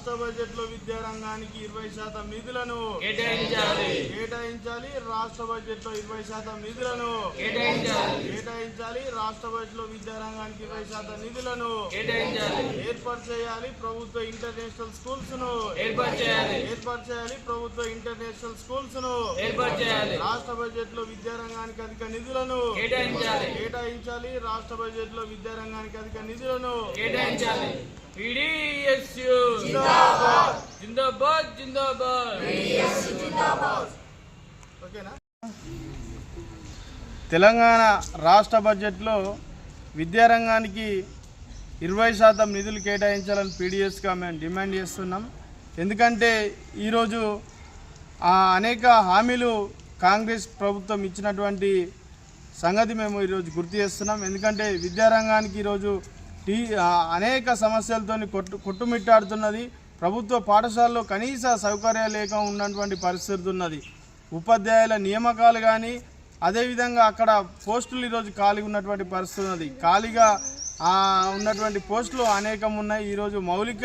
రాష్ట్ర బడ్జెట్లో విద్యారంగానికి ఇరవై శాతం నిధులను కేటాయించాలి. కేటాయించాలి. రాష్ట్ర బడ్జెట్లో ఇరవై శాతం నిధులను కేటాయించాలి. రాష్ట్ర బడ్జెట్లో విద్యారంగానికి ఇరవై శాతం నిధులను ఏర్పాటు చేయాలి. ప్రభుత్వ ఇంటర్నేషనల్ స్కూల్స్ను ఏర్పాటు చేయాలి. ప్రభుత్వ ఇంటర్నేషనల్ స్కూల్స్ను ఏర్పాటు చేయాలి. రాష్ట్ర బడ్జెట్లో విద్యారంగానికి అధిక నిధులను కేటాయించాలి. రాష్ట్ర బడ్జెట్లో విద్యారంగానికి అధిక నిధులను కేటాయించాలి. పిడిఎస్యు జిందాబాద్ జిందాబాద్. తెలంగాణ రాష్ట్ర బడ్జెట్లో విద్యారంగానికి ఇరవై శాతం నిధులు కేటాయించాలని పీడిఎస్గా మేము డిమాండ్ చేస్తున్నాం. ఎందుకంటే ఈరోజు అనేక హామీలు కాంగ్రెస్ ప్రభుత్వం ఇచ్చినటువంటి సంగతి మేము ఈరోజు గుర్తు చేస్తున్నాం. ఎందుకంటే విద్యారంగానికి ఈరోజు టీ అనేక సమస్యలతో కొట్టు కొట్టుమిట్టాడుతున్నది. ప్రభుత్వ పాఠశాలలో కనీస సౌకర్యాలు లేక ఉన్నటువంటి పరిస్థితి ఉన్నది ఉపాధ్యాయుల నియామకాలు కానీ అదేవిధంగా అక్కడ పోస్టులు ఈరోజు ఖాళీ ఉన్నటువంటి పరిస్థితి ఉన్నది ఖాళీగా ఉన్నటువంటి పోస్టులు అనేకం ఉన్నాయి ఈరోజు మౌలిక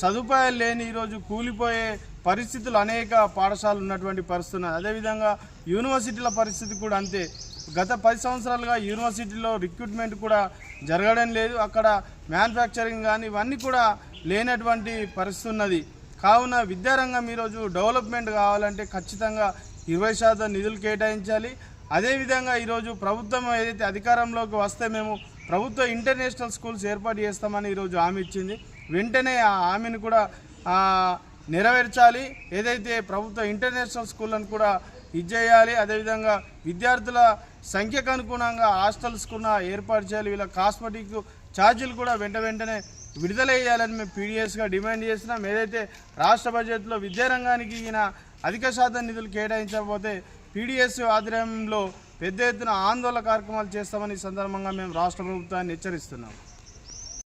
సదుపాయాలు లేని ఈరోజు కూలిపోయే పరిస్థితులు అనేక పాఠశాలలు ఉన్నటువంటి పరిస్థితి ఉన్నది అదేవిధంగా యూనివర్సిటీల పరిస్థితి కూడా అంతే. గత పది సంవత్సరాలుగా యూనివర్సిటీలో రిక్రూట్మెంట్ కూడా జరగడం లేదు. అక్కడ మ్యానుఫ్యాక్చరింగ్ కానీ ఇవన్నీ కూడా లేనటువంటి పరిస్థితి ఉన్నది. కావున విద్యారంగం ఈరోజు డెవలప్మెంట్ కావాలంటే ఖచ్చితంగా ఇరవై శాతం నిధులు కేటాయించాలి. అదేవిధంగా ఈరోజు ప్రభుత్వం ఏదైతే అధికారంలోకి వస్తే మేము ప్రభుత్వ ఇంటర్నేషనల్ స్కూల్స్ ఏర్పాటు చేస్తామని ఈరోజు హామీ ఇచ్చింది. వెంటనే ఆ హామీని కూడా నెరవేర్చాలి. ఏదైతే ప్రభుత్వ ఇంటర్నేషనల్ స్కూళ్ళను కూడా ఇచ్చేయాలి అదేవిధంగా విద్యార్థుల సంఖ్యకు అనుగుణంగా హాస్టల్స్ కూడా ఏర్పాటు చేయాలి. వీళ్ళ కాస్మెటిక్ ఛార్జీలు కూడా వెంట వెంటనే విడుదల చేయాలని మేము పీడిఎస్గా డిమాండ్ చేసినాం ఏదైతే రాష్ట్ర బడ్జెట్లో విద్యారంగానికి ఈయన అధిక శాతం నిధులు కేటాయించకపోతే పీడిఎస్ ఆధ్వర్యంలో పెద్ద ఎత్తున ఆందోళన కార్యక్రమాలు చేస్తామని సందర్భంగా మేము రాష్ట్ర ప్రభుత్వాన్ని హెచ్చరిస్తున్నాం.